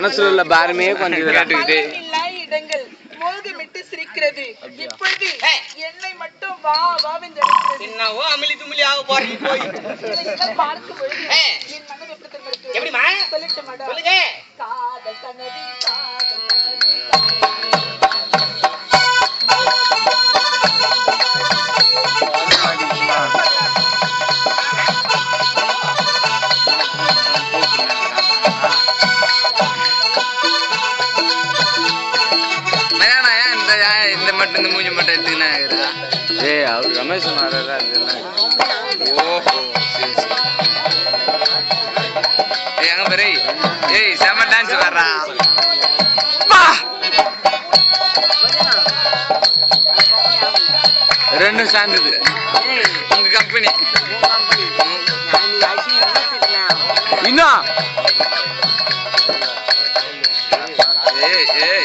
மனசுல உள்ள பாரமே கொஞ்சம் கேட்டுக்கிட்டு இடங்கள் மோகமிட்டு சிரிக்கிறது இப்பொழுது என்னை மட்டும் வா அழைக்கிறது என்னவோ அமிலி துமிலி ஆக போறீங்க போய் பார்க்கும் பொழுது ஏ. என் மனம் எப்படி தெரியுமா இருக்கிறது? எப்படிம்மா? சொல்லட்டுமாடா? சொல்லுங்க காதல் கனவி காதல் கனவி ஏன் இந்த மட்டும் இந்த மூஞ்சி மட்டும் எடுத்துக்கினா ஏய் அவர் ரமேஷ் சொன்னாரு அதெல்லாம் ஓஹோ சரி சரி. ஏய் அங்க பாரு. ஏய் செம டான்ஸ் வர்றா. ரெண்டும் சார்ந்தது உங்க கம்பெனி இன்னும்? ஏய் ஏய்.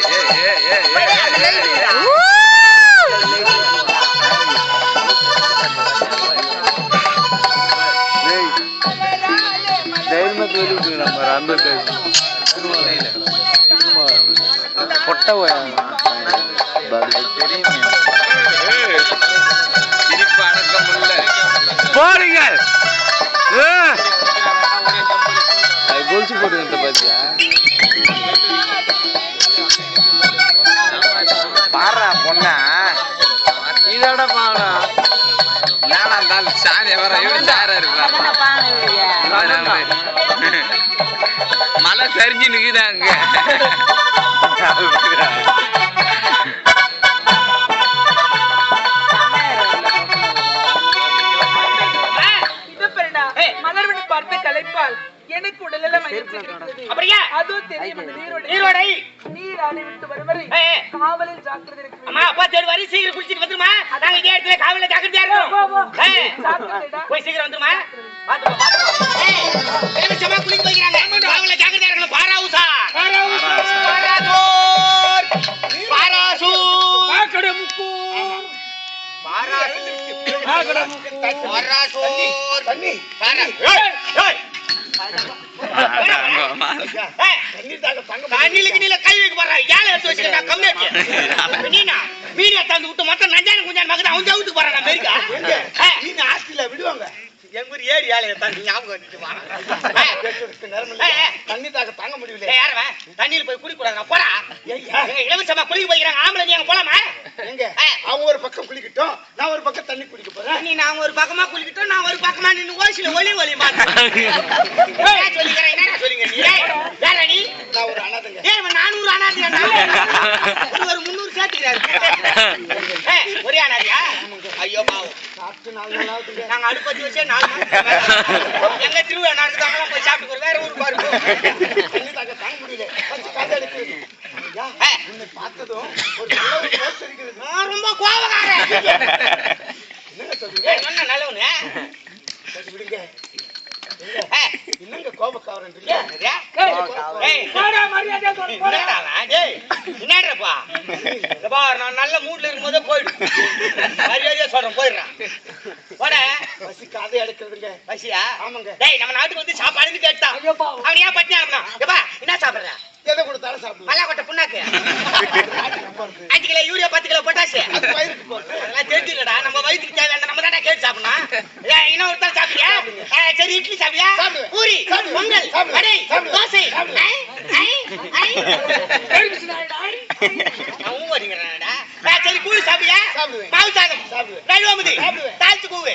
நம்ம அந்த பொட்ட போடுங்க அது கொலுசு போட்டுக்கிட்ட பாத்தியா? பாடுறா பொண்ணா. இதோட பாடா நானா இருந்தாலும் சாணி வர எப்படி சாரா இருப்பா மழை சரிஞ்சு மலர்வனை பார்த்து கலைப்பால் எனக்கு கிடைத்தது. அப்படியா அதோ தெரியும் நீரோடை. நீர் ஆணை விட்டு. காவலில் ஜாக்கிரதை இருக்க. அம்மா அப்பா தேடி வரி சீக்கிரம் குளிச்சிட்டு வந்துருமா நாங்க இதே இடத்துல ஜாக்கிரதையா. இருக்கோம். போய் சீக்கிரம் வந்துருமா பாத்துக்கோ மீடியா தந்து விட்டு மொத்தம் நஞ்சான குஞ்சான மகன் அவன் வீட்டுக்கு போறான் அமெரிக்கா நீ ஆஸ்திரேலியா விடுவாங்க எங்க ஊர் ஏரி ஏழைய தண்ணி ஞாபகம் தண்ணி தாக்க தாங்க முடியல. ஏய், யார் அவன்? தண்ணியில போய் குளிக்க கூடாது போடா. எங்க இலவசமா குளிக்க போய்க்கிறாங்க ஆம்பளை நீ அங்க போலாமா? எங்க. அவங்க ஒரு பக்கம் குளிக்கட்டும் நான் ஒரு பக்கம் தண்ணி குடிக்க போறேன். நீ நான் ஒரு பக்கமா குளிக்கிட்டோம் நான் ஒரு பக்கமா நின்னு ஓசில ஒலி ஒலி மாட்டேன் சொல்லிக்கிறேன் என்ன சொல்லிங்க நீ ஏய், யாரா நீ நான் ஒரு அனாதைங்க ஏய் இவன் நானூறு அனாதையாடா இது ஒரு முந்நூறு சேர்த்துக்கிறாரு ஏய், ஒரே அனாதையா ஐயோ பாவம் சாப்பிட்டு நாலு நாங்க அடுப்பத்தி வச்சே நாலு. எங்க திருவிழா நடக்குதாங்களா போய் சாப்பிட்டு. வேற ஊருக்கு பாருங்க தாக்க தாங்க முடியல. காது ஏய், உன்னை பார்த்ததும் ஒரு அடிக்குது நான் ரொம்ப கோபக்காரன். என்னங்க சொல்றீங்க? ஏய், சொன்ன நல்லவனு. விடுங்க. என்னங்க கோபக்காரன்றீங்க என்னடாப்பா? நான் நல்ல மூட்ல இருக்கும்போதே போயிடு. மரியாதையா சொல்றேன், போயிடுறேன். பசியா? ஆமாங்க டேய், நம்ம நாட்டுக்கு வந்து சாப்பாடுன்னு கேட்டான். அவன் ஏன் இருந்தான்? எப்பா, என்ன சாப்பிடுற? எதை கொடுத்தாலும் சாப்பிடுவேன் மல்லாக்கொட்டை புண்ணாக்கு. நம்ம இருக்கு. அஞ்சு கிலோ யூரியா, பத்து கிலோ பொட்டாசு. அதெல்லாம் தெரிஞ்சுக்கடா, நம்ம வயித்துக்கு தேவையான நம்ம தான்டா கேட்டு சாப்பிடணும். சாப்பிட்டியா? ஏய், சரி, இட்லி? சாப்பிடுவேன். பூரி. பொங்கல். வடை. தோசை. சரி, கூழ்? சாப்பிடுவேன். மாவு சாதம். நழுவமுதி. தாழ்த்து கூவு.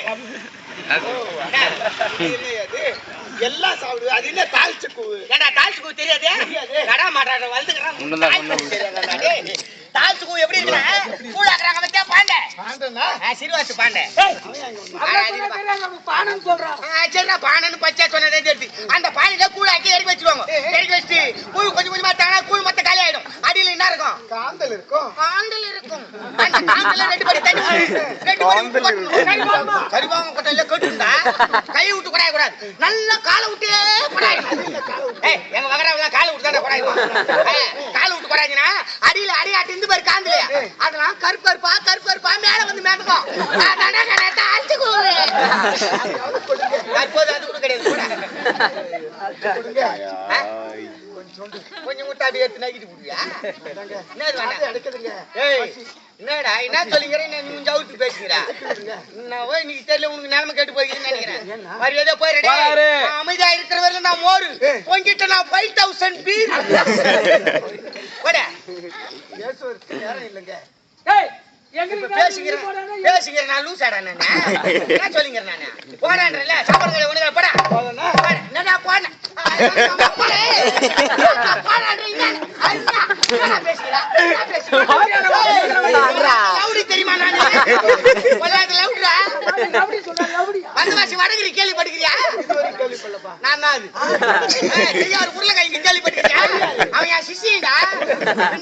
எல்லாம் சாப்பிடுவேன் அது என்ன தாளிச்ச கூவு ஏன்டா, தாழ்த்து கூவு தெரியாது? தெரியாது. கடா மாட்டாட வளர்ந்துக்கிறான். தாழ்த்து கூவு எப்படி இருக்குடா? கூழ் சிறுவாச்சு பாண்டை. சரிடா, பானைன்னு பச்சையா சொன்னதே தெரியுது. அந்த பானையில கூழ் ஆக்கி இறக்கி வச்சிருவாங்க. இறக்கி வச்சுட்டு கூழ் கொஞ்சம் கொஞ்சமா தானா கூழ் மொத்தம் காலி ஆயிடும். அடியில என்ன இருக்கும்? காந்தல் இருக்கும் காந்தல் இருக்கும். அந்த தண்ணி கொட்டையில கட்டுண்டா. கையை விட்டு குடாய கூடாது. நல்லா காலை விட்டே குடாயணும். எங்க காலை விட்டு தானே குடாயணும். காலை விட்டு குடாய்ங்கன்னா, அடியில அடியாட்டி இருந்து பாரு காந்தலையா. அதெல்லாம் கருப்பு கருப்பா கருப்பு கருப்பா மேல வந்து மேட்டுக்கும். அதான்டா அது கூட கிடையாது கொஞ்சம் கொஞ்சம் விட்டு அப்படியே எடுத்து நக்கிட்டு போடுவியா என்ன அது ஏய் என்னடா என்ன சொல்லிக்கிறேன் நீ கொஞ்சம் அவுத்து பேசுகிறா? நான் போய் நீ தெரியல உனக்கு நிலைமை கேட்டு போய்க்கிறேன்னு நினைக்கிறேன். மரியாதை போயிடா போறாரு. அமைதியா இருக்கிற வரையில நான் மோரு. உன்கிட்ட நான் ஃபைவ் தௌசண்ட் பீர். போட. இல்லைங்க. பேசுகிறேன். பேசுகிறேன். நான் லூஸ் ஆடா நானு. என்ன சொல்லிக்கிறேன் நானு? போடான்றல சாப்பாடு ஒண்ணு போடா. போதும்னா? போடா. என்னடா போடா. போடா. வடகிரி கேள்விப்படலப்பா. நான் தான் அது. உருளைக்கிழங்கு கேள்விப்பட்டிருக்கியா? அவன் என் சிஷ்யன்டா.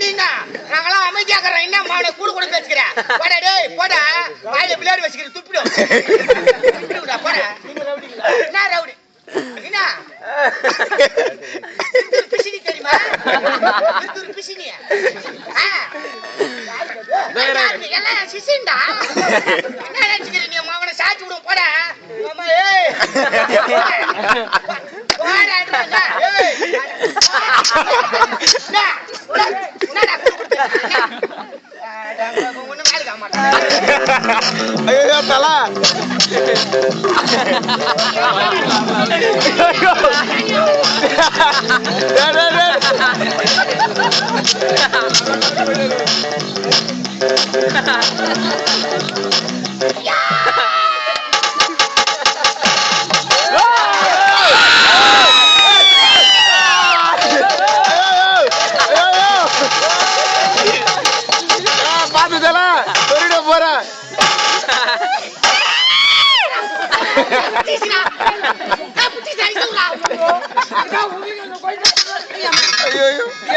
நீனா, நாங்கெல்லாம் அமைதியா இருக்கிறோம். என்ன மாவன கூடு கூட பேசிக்கிற? போடா டேய், போடா. வாயில பிளேடு வச்சுக்கிற, துப்பிடும். துப்பிடுடா, போடா. என்ன ரவுடி? என்ன? தெரியுமா? என்ன நினைச்சுக்கிற நீ மாவன சாச்சி விடும் போடா. அம்மா ஏய். போடா போடா ஏய். என்ன?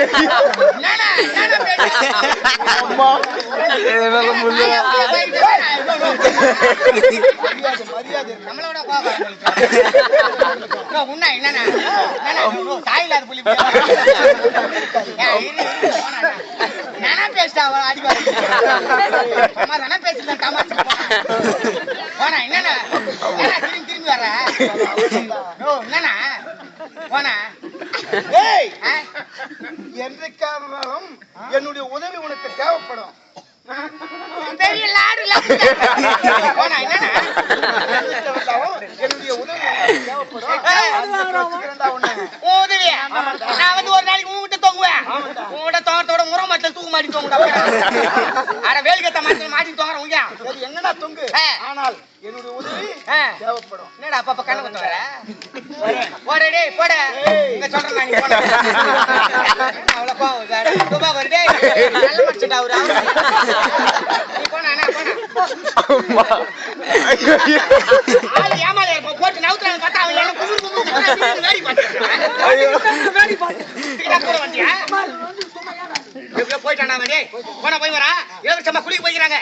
என்னண்ணா? நம்மளோட என்னண்ணா? புள்ளி போனா பேசிட்டா அம்மா தானே என்னண்ணா? திரும்பி திரும்பி வர்ற? ஓ, என்னண்ணா? போனா. ஏய், என்றைக்கானாலும் என்னுடைய உதவி உனக்கு தேவைப்படும். பெரிய லாடு என்னுடைய உதவி உதவியா? நான் வந்து ஒரு நாளைக்கு உன்கிட்ட தொங்குவேன். உன்கிட்ட தோட்டத்தோட முறம் மரத்துல தூக்கு மாட்டி தொங்குடா. அட வேலிக்கத்த மாட்டி உங்க. சரி எங்கடா தொங்கு. ஆனால் என்னுடைய உதவி. தேவைப்படும் என்னடா அப்பப்ப கண்ணு குத்து வர போட டேய் போட. இங்க சொல்றேன் நீ போட. அவ்வளவு கோவம் வருது. டேய் நல்ல மனுஷன்டா அவரு. நீ போனா அண்ணா போனா அம்மா. ஆளு போட்டு நவுத்துறாங்க பார்த்தா அவன் என்ன குமுறு குமுறு வேடி ஐயோ. வண்டியா போயிட்டானா டேய் போனா போய் வரா. ஏழு குளிக்க போய்க்கிறாங்க.